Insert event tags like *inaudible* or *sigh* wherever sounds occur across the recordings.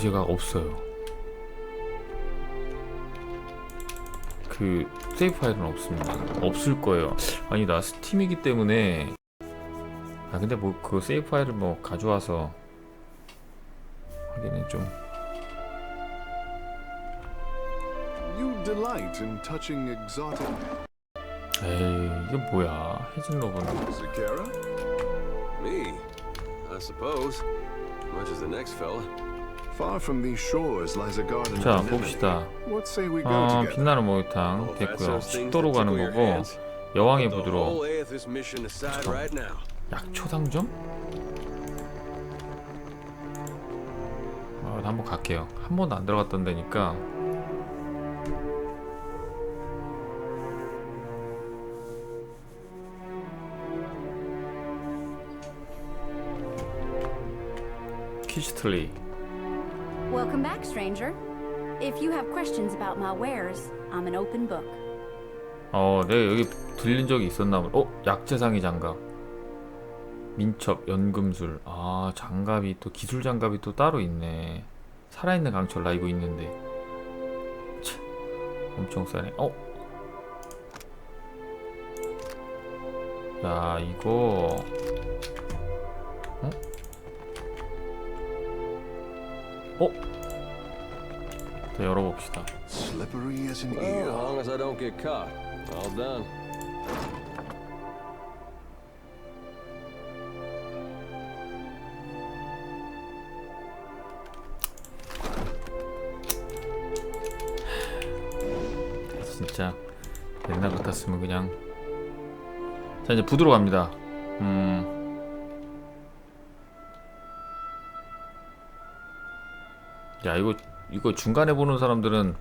제가 없어요. 그 세이프 파일은 없습니다. 없을 거예요. 아니 나 스팀이기 때문에 아 근데 뭐 그 세이프 파일을 뭐 가져와서 하기는 좀. 에이 이게 뭐야 해진 로봇 Zakara? Far from these shores lies a garden. 자 of. 봅시다. What say we go 어 together? 빛나는 Oh, 목욕탕 됐고요. 식도로 가는 거고 여왕의 put the 부두로 whole Aethys mission aside right now. 약초 상점? 아, 한번 갈게요. 한 번도 안 들어갔던 데니까. 키즈틀리. Welcome back, stranger. If you have questions about my wares, I'm an open book. 어, 내가 여기 들린 적이 있었나 보네. 어, 약재상의 장갑. 민첩, 연금술. 아, 장갑이 또 기술 장갑이 또 따로 있네. 살아있는 강철 나 이거 있는데. 참, 엄청 싸네. 어. 야, 이거. 어? 어? 자, 열어봅시다. Slippery as an Well, as eel. long as I don't get caught. All done. 진짜 옛날 같았으면 그냥 자 이제 부드러 갑니다 음 야 이거 이거 중간에 보는 사람들은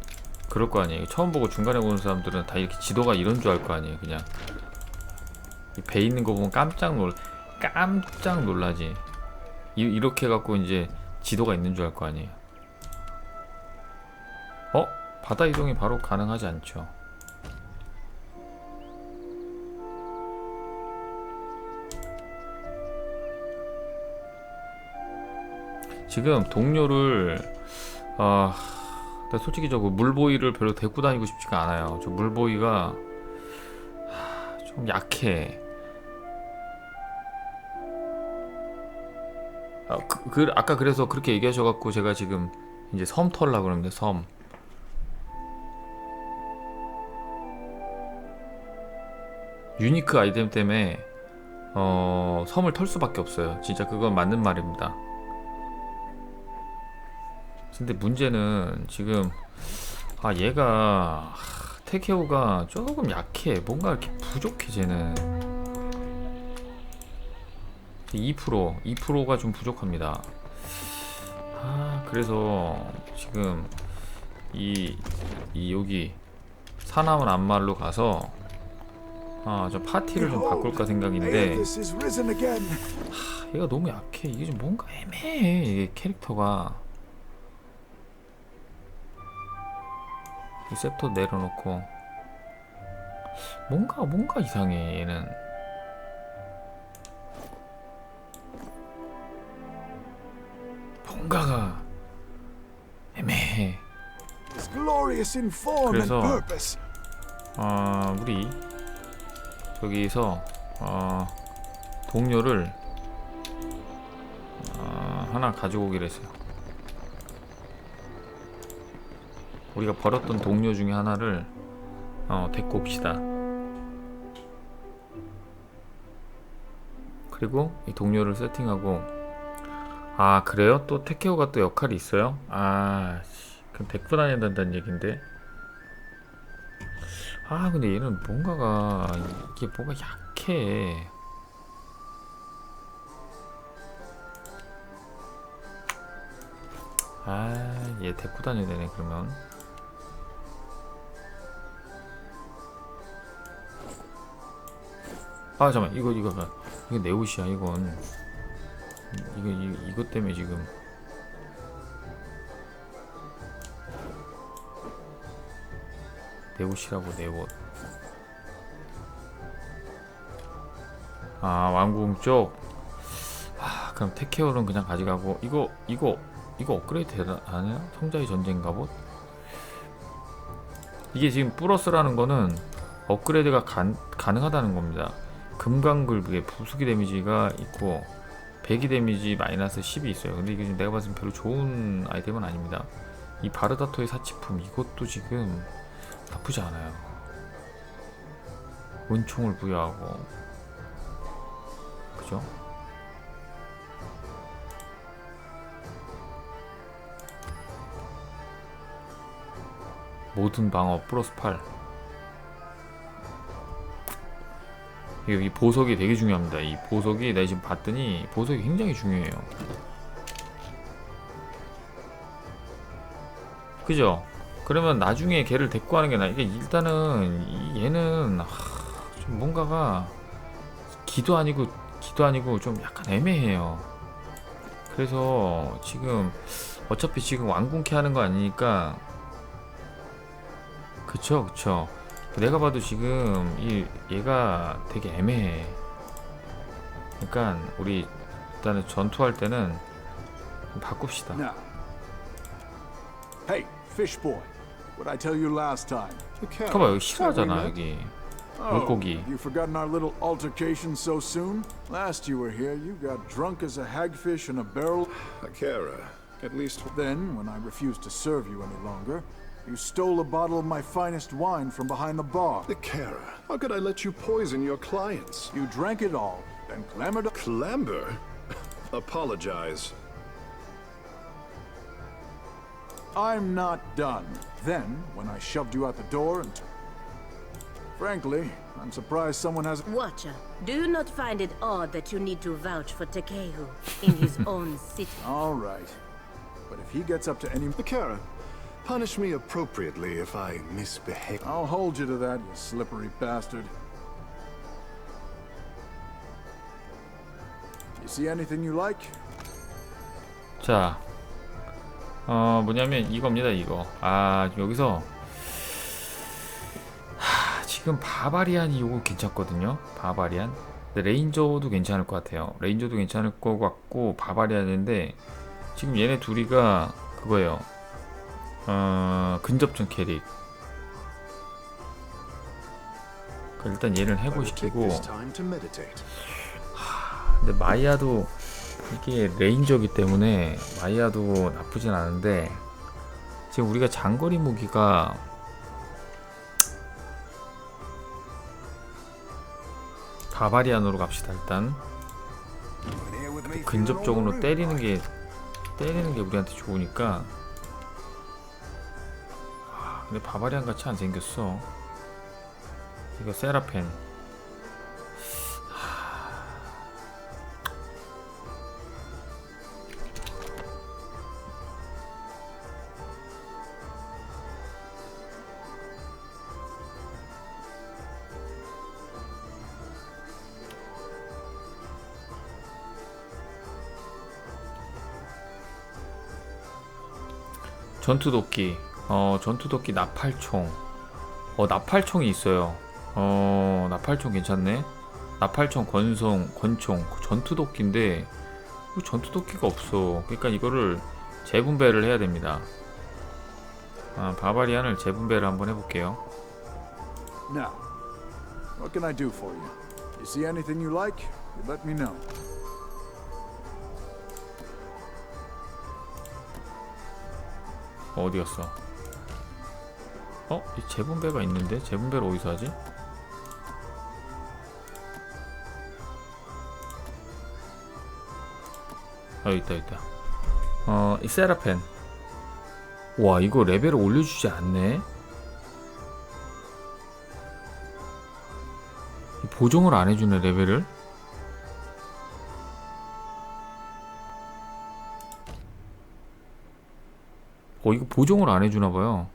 그럴 거 아니에요 처음 보고 중간에 보는 사람들은 다 이렇게 지도가 이런 줄 알 거 아니에요 그냥 이배 있는 거 보면 깜짝 놀 깜짝 놀라지 이, 이렇게 해갖고 이제 지도가 있는 줄 알 거 아니에요 어? 바다 이동이 바로 가능하지 않죠. 지금 동료를 아, 나 솔직히 저거 물보이를 별로 데리고 다니고 싶지가 않아요. 저 물보이가 하, 좀 약해. 아, 그, 그 아까 그래서 그렇게 얘기하셔갖고 제가 지금 이제 섬 털라 그러는데 섬. 유니크 아이템 때문에 어, 섬을 털 수밖에 없어요. 진짜 그건 맞는 말입니다. 근데 문제는 지금 아 얘가 하, 테케오가 조금 약해. 뭔가 이렇게 부족해 쟤는. 2% 2%가 좀 부족합니다. 아 그래서 지금 이, 이 여기 사나운 안말로 가서 아, 저 파티를 좀 바꿀까 생각인데 again. 얘가 너무 약해. 이게 좀 뭔가 애매해. 이게 캐릭터가 이 셉터 내려놓고 뭔가 뭔가 이상해 얘는. 뭔가가 애매해. 그래서-. 어, 우리 저기서 어, 동료를 어, 하나 가지고 오기로 했어요. 우리가 버렸던 동료 중에 하나를 어, 데리고 옵시다. 그리고 이 동료를 세팅하고 아 그래요? 또 테케오가 또 역할이 있어요? 아 씨, 그럼 데리고 다녀야 된다는 얘긴데 아 근데 얘는 뭔가가 이게 뭐가 약해 아얘 데리고 다녀야 되네 그러면 아 잠깐 이거 이거 봐. 이거 내 옷이야 이건 이거 이, 이것 때문에 지금 내 옷이라고 내 옷. 아 왕궁 쪽. 아 그럼 테케올은 그냥 가져가고 이거 이거 이거 업그레이드 되나 하냐? 성자의 전쟁 갑옷? 이게 지금 플러스라는 거는 업그레이드가 간, 가능하다는 겁니다. 금강글부의 부수기 데미지가 있고 배기 데미지 마이너스 10이 있어요. 근데 이게 지금 내가 봤을 때 별로 좋은 아이템은 아닙니다. 이 바르다토의 사치품 이것도 지금 나쁘지 않아요. 은총을 부여하고 그죠? 모든 방어 플러스 8 이 보석이 되게 중요합니다. 이 보석이 내가 지금 봤더니 보석이 굉장히 중요해요. 그죠? 그러면 나중에 걔를 데리고 하는 게 나아 이게 일단은 이- 얘는 하, 좀 뭔가가 기도 아니고 기도 아니고 좀 약간 애매해요. 그래서 지금 어차피 지금 왕궁케 하는 거 아니니까 그쵸 그쵸 내가 봐도 지금 이 얘가 되게 애매해 그러니까 우리 일단은 전투할 때는 좀 바꿉시다 Now. Hey, fish boy. What I tell you last time? 봐봐 여기 싫어하잖아? 여기 Oh, 물고기. you forgotten our little altercation so soon? Last you were here, you got drunk as a hagfish in a barrel. Akira. At least Then, when I refused to serve you any longer, you stole a bottle of my finest wine from behind the bar. the Kara. How could I let you poison your clients? You drank it all, then clambered up. Clamber? *laughs* Apologize. I'm not done. Then, when I shoved you out the door and. Frankly, I'm surprised someone has. Watcher, do you not find it odd that you need to vouch for Takehu in his *laughs* own city? All right. But if he gets up to any. Akira, punish me appropriately if I misbehave. I'll hold you to that, you slippery bastard. You see anything you like? 자, 어 뭐냐면 이겁니다 이거. 아 여기서 하, 지금 바바리안이 요거 괜찮거든요. 바바리안. 근데 레인저도 괜찮을 것 같아요. 레인저도 괜찮을 것 같고 바바리안인데 지금 얘네 둘이가 그거예요. 어 근접전 캐릭. 그 일단 얘를 해고시키고. 근데 마이아도 이게 레인저기 때문에 마이아도 나쁘진 않은데 지금 우리가 장거리 무기가 바바리안으로 갑시다 일단 근접적으로 때리는 게 때리는 게 우리한테 좋으니까 아, 근데 바바리안 같이 안 생겼어. 이거 세라펜. 전투 도끼 어 전투도끼 나팔총. 어 나팔총이 있어요. 어 나팔총 괜찮네. 나팔총 권총 권총. 전투도끼인데 왜 전투도끼가 없어. 그러니까 이거를 재분배를 해야 됩니다. 아 바바리안을 재분배를 한번 해볼게요. Now, what can I do for you? You see anything you like? You let me know. 어디 갔어 어? 이 재분배가 있는데? 재분배를 어디서 하지? 아 있다 있다. 어 이 세라펜. 와 이거 레벨을 올려주지 않네? 이 보정을 안 해주네 레벨을? 어 이거 보정을 안 해주나 봐요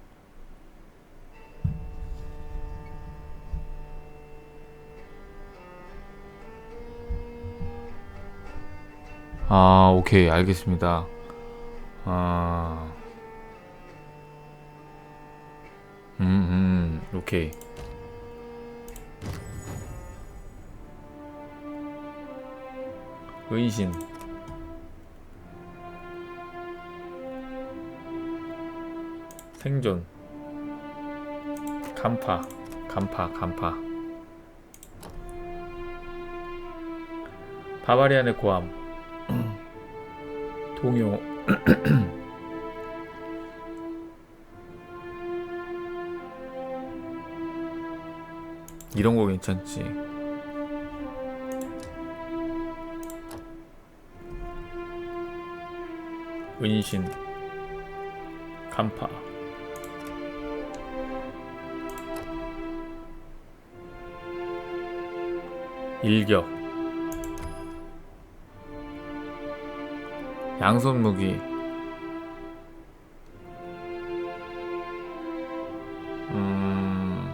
아 오케이. 알겠습니다. 아. 음, 음, 오케이. 은신. 생존. 간파. 간파 간파. 바바리안의 고함 동요. 이런 거 괜찮지. 은신 간파. 일격 양손 무기 음.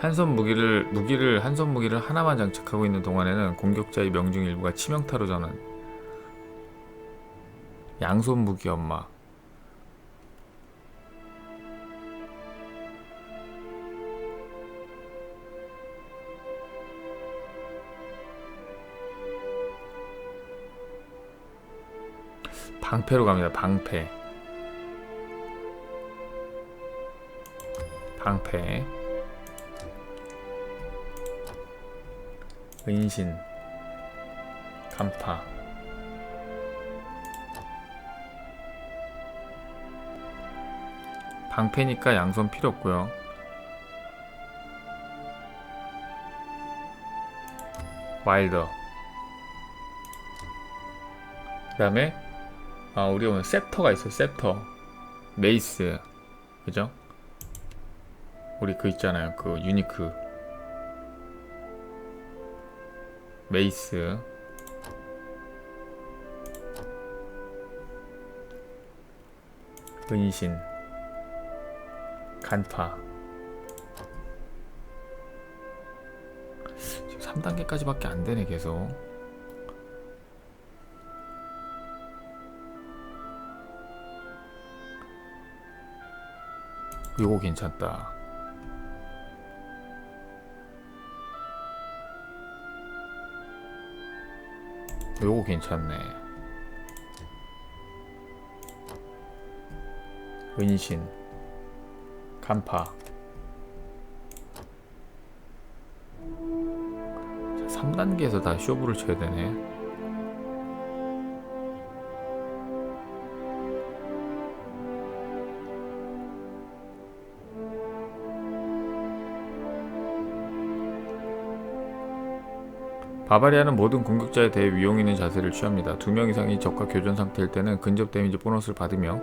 한손 무기를 무기를 한손 무기를 하나만 장착하고 있는 동안에는 공격자의 명중 일부가 치명타로 전환. 양손 무기 엄마 방패로 갑니다. 방패. 방패. 은신. 간파. 방패니까 양손 필요 없고요. 와일더. 그 다음에 아, 우리 오늘 셉터가 있어요. 셉터. 메이스. 그죠? 우리 그 있잖아요. 그 유니크. 메이스. 은신. 간파. 지금 3단계까지밖에 안 되네, 계속. 요거 괜찮다. 요거 괜찮네. 은신, 간파. 3단계에서 다 쇼부를 쳐야 되네. 바바리아는 모든 공격자에 대해 위용 있는 자세를 취합니다. 두 명 이상이 적과 교전 상태일 때는 근접 데미지 보너스를 받으며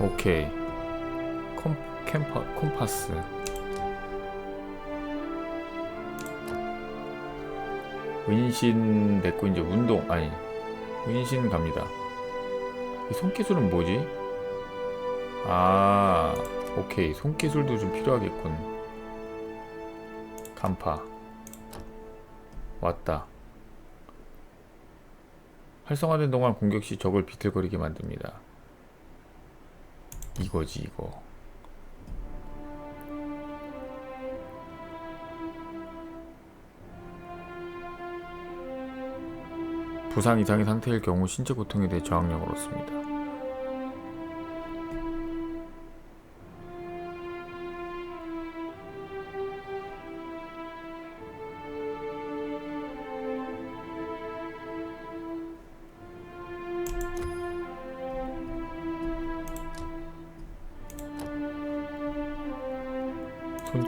오케이. 콤, 캠파, 콤파스. 은신 됐고 이제 운동 아니 은신 갑니다. 이 손기술은 뭐지? 아 오케이. 손기술도 좀 필요하겠군 간파. 왔다. 활성화된 동안 공격 시 적을 비틀거리게 만듭니다. 이거지 이거. 부상 이상의 상태일 경우 신체 고통에 대해 저항력을 얻습니다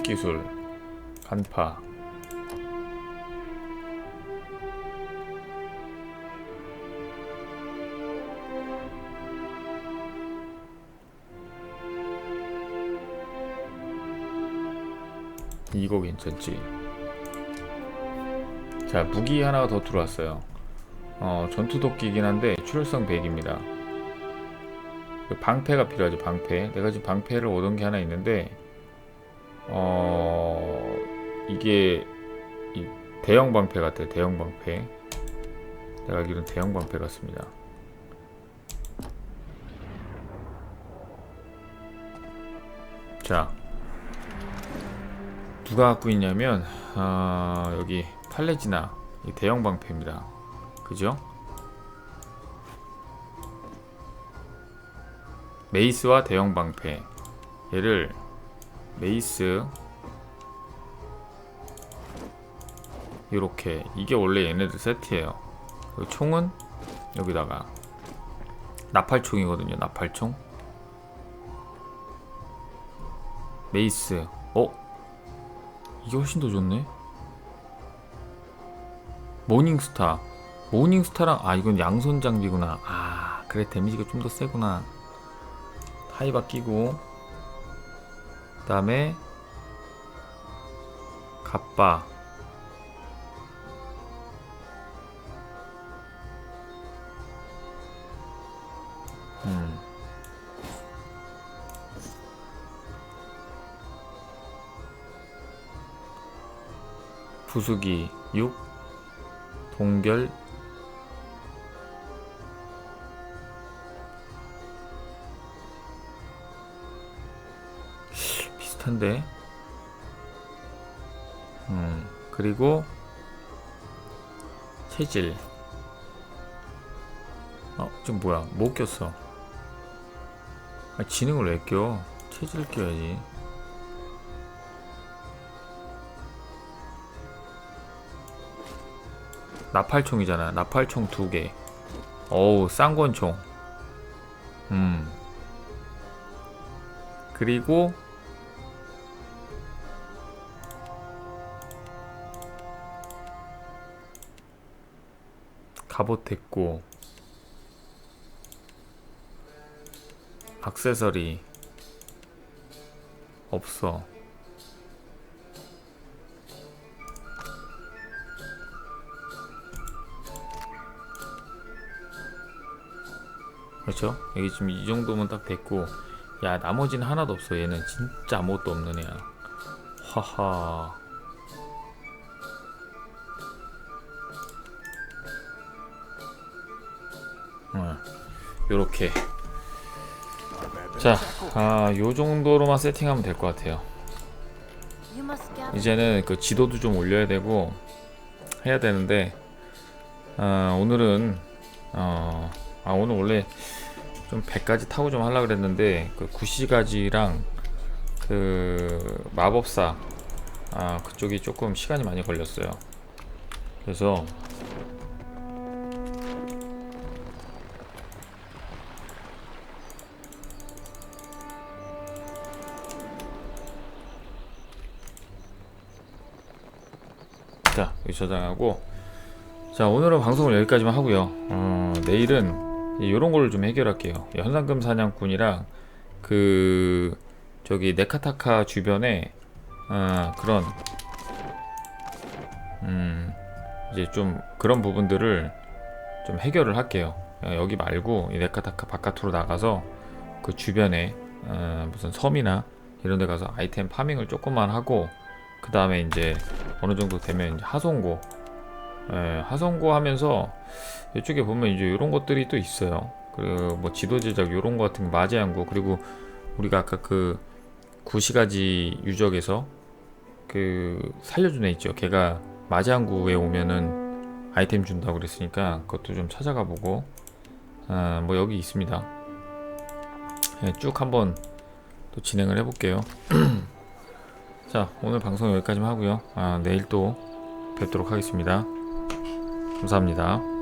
기술 간파. 이거 괜찮지? 자 무기 하나가 더 들어왔어요. 어 전투도끼이긴 한데 출혈성 100입니다. 방패가 필요하죠 방패. 내가 지금 방패를 얻은 게 하나 있는데 어 이게 이 대형 방패 같아요 대형 방패 내가 알기로는 대형 방패 같습니다 자 누가 갖고 있냐면 아 여기 팔레지나 이 대형 방패입니다. 그죠? 메이스와 대형 방패 얘를 메이스 이렇게 이게 원래 얘네들 세트예요. 그리고 총은 여기다가 나팔총이거든요. 나팔총. 메이스. 어? 이게 훨씬 더 좋네. 모닝스타. 모닝스타랑 아 이건 양손 장비구나. 아 그래 데미지가 좀 더 세구나. 하이바 끼고 그 다음에 갑바. 음. 부수기 6 동결 비슷한데 음 그리고 체질 어 지금 뭐야 못 꼈어 아, 지능을 왜 껴? 체질 껴야지 나팔총이잖아. 나팔총 두 개. 어우, 쌍권총. 음. 그리고 갑옷 됐고 악세서리 없어. 그렇죠? 여기 지금 이 정도면 딱 됐고 야 나머지는 하나도 없어 얘는 진짜 아무것도 없는 애야 하하 어, 요렇게 자, 아, 요 정도로만 세팅하면 될 것 같아요. 이제는 그 지도도 좀 올려야 되고 해야 되는데 아, 오늘은 어, 아 오늘 원래 좀 100가지 타고 좀 하려고 그랬는데 그 9시가지랑 그 마법사 아 그쪽이 조금 시간이 많이 걸렸어요. 그래서 자 여기 저장하고. 자 오늘은 방송을 여기까지만 하고요. 어, 내일은 이런 거를 좀 해결할게요. 이 현상금 사냥꾼이랑 그 저기 네카타카 주변에 어, 그런 음 이제 좀 그런 부분들을 좀 해결을 할게요. 어, 여기 말고 이 네카타카 바깥으로 나가서 그 주변에 어, 무슨 섬이나 이런 데 가서 아이템 파밍을 조금만 하고 그 다음에 이제 어느 정도 되면 이제 하송고. 예, 하송고 하면서 이쪽에 보면 이제 이런 것들이 또 있어요. 그리고 뭐 지도 제작 이런 거 같은 거 마제한구 그리고 우리가 아까 그 구시가지 유적에서 그 살려준 애 있죠. 걔가 마제한구에 오면은 아이템 준다고 그랬으니까 그것도 좀 찾아가 보고. 아, 뭐 여기 있습니다. 예, 쭉 한번 또 진행을 해볼게요 *clears throat* 자 오늘 방송 여기까지만 하고요. 아, 내일 또 뵙도록 하겠습니다. 감사합니다